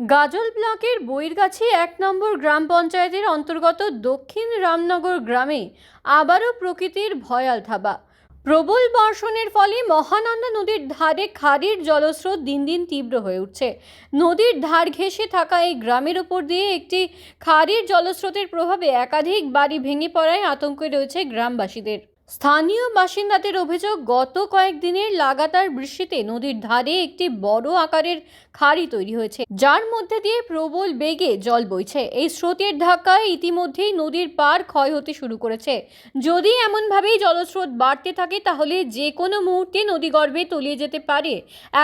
গাজল ব্লকের বইরগাছি এক নম্বর গ্রাম পঞ্চায়েতের অন্তর্গত দক্ষিণ রামনগর গ্রামে আবারও প্রকৃতির ভয়াল থাবা। প্রবল বর্ষণের ফলে মহানন্দা নদীর ধারে খাড়ির জলস্রোত দিন দিন তীব্র হয়ে উঠছে। নদীর ধার ঘেঁষে থাকা এই গ্রামের ওপর দিয়ে একটি খাড়ির জলস্রোতের প্রভাবে একাধিক বাড়ি ভেঙে পড়ায় আতঙ্কে রয়েছে গ্রামবাসীদের। স্থানীয় বাসিন্দাদের অভিযোগ, গত কয়েকদিনের লাগাতার বৃষ্টিতে নদীর ধারে একটি বড় আকারের খাড়ি তৈরি হয়েছে, যার মধ্যে দিয়ে প্রবল বেগে জল বইছে। এই স্রোতের ধাক্কায় ইতিমধ্যেই নদীর পার ক্ষয় হতে শুরু করেছে। যদি এমনভাবেই জলস্রোত বাড়তে থাকে, তাহলে যে কোনো মুহূর্তে নদীগর্ভে তলিয়ে যেতে পারে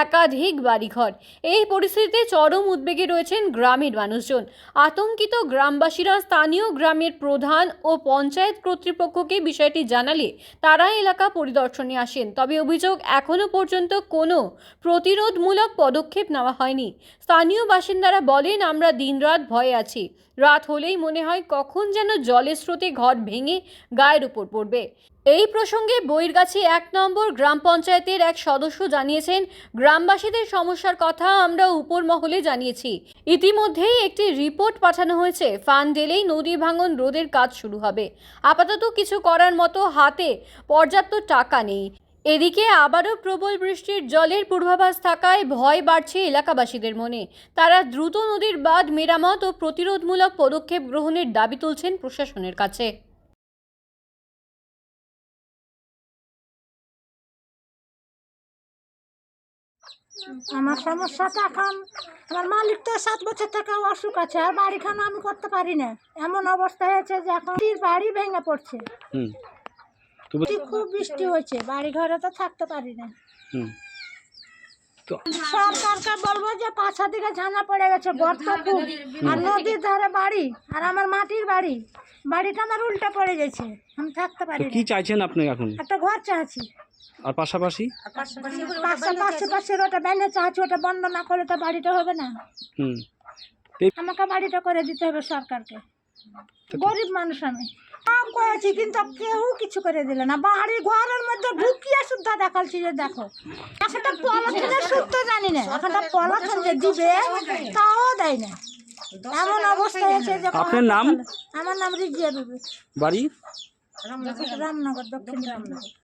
একাধিক বাড়িঘর। এই পরিস্থিতিতে চরম উদ্বেগে রয়েছেন গ্রামের মানুষজন। আতঙ্কিত গ্রামবাসীরা স্থানীয় গ্রামের প্রধান ও পঞ্চায়েত কর্তৃপক্ষকে বিষয়টি জানালে তারা এলাকা পরিদর্শনে আসেন। তবে অভিযোগ এখনও পর্যন্ত কোনো প্রতিরোধমূলক পদক্ষেপ নেওয়া হয়নি। স্থানীয় বাসিন্দারা বলেন, আমরা দিনরাত ভয়ে আছি। রাত হলেই মনে হয় কখন যেন জলের স্রোতে ঘর ভেঙে গায়ের উপর পড়বে। এই প্রসঙ্গে বইরগাছি এক নম্বর গ্রাম পঞ্চায়েতের এক সদস্য জানিয়েছেন, গ্রামবাসীদের সমস্যার কথা আমরা উপর মহলে জানিয়েছি। ইতিমধ্যেই একটি রিপোর্ট পাঠানো হয়েছে। ফান্ড এলেই নদী ভাঙন রোধের কাজ শুরু হবে। আপাতত কিছু করার মতো হাতে পর্যাপ্ত টাকা নেই। এদিকে আবারও প্রবল বৃষ্টির জলের পূর্বাভাস থাকায় ভয় বাড়ছে এলাকাবাসীদের মনে। তারা দ্রুত নদীর বাঁধ মেরামত ও প্রতিরোধমূলক পদক্ষেপ গ্রহণের দাবি তুলছেন প্রশাসনের কাছে। আমার সমস্যাটা এখন আমার মালিক তো সাত বছর থেকে অসুখ আছে আর বাড়িখানা আমি করতে পারি না। এমন অবস্থা হয়েছে যে এখন বাড়ি ভেঙে পড়ছে। খুব বৃষ্টি হয়েছে বাড়ি ঘরে তো থাকতে পারি না। সরকারকে বলব যে পাঁচা দিকে ঝানা পড়ে গেছে গর্ত আর নদীর ধারে বাড়ি আর আমার মাটির বাড়ি। বাড়িটা আমার উল্টা পড়ে গেছে। আমি থাকতে পারি কি চাইছেন আপনি এখন? একটা ঘর চাচ্ছি আর পাশাপাশি? পাশে পাশে পাশে ওটা বেঁধে চাচ্ছি ওটা বন্ধ না করলে তো বাড়িটা হবে না। হুম। আমাকে বাড়িটা করে দিতে হবে সরকারকে। গরিব মানুষ আমি। কাম করেছি কিন্তু কেউ কিছু করে দিল না। বাড়ি ঘরের মধ্যে ঢুকিয়ে সুদ্ধা দেখাচ্ছি যে দেখো। একটা পলাথিনের সুদ্ধ জানি না। একটা পলাথিন যে দিবে তাও দেয় না। এমন অবস্থা হয়েছে যে আপনার নাম? আমার নাম রিজিয়া বিবি। বাড়ি? রামনগর দক্ষিণ রামনগর।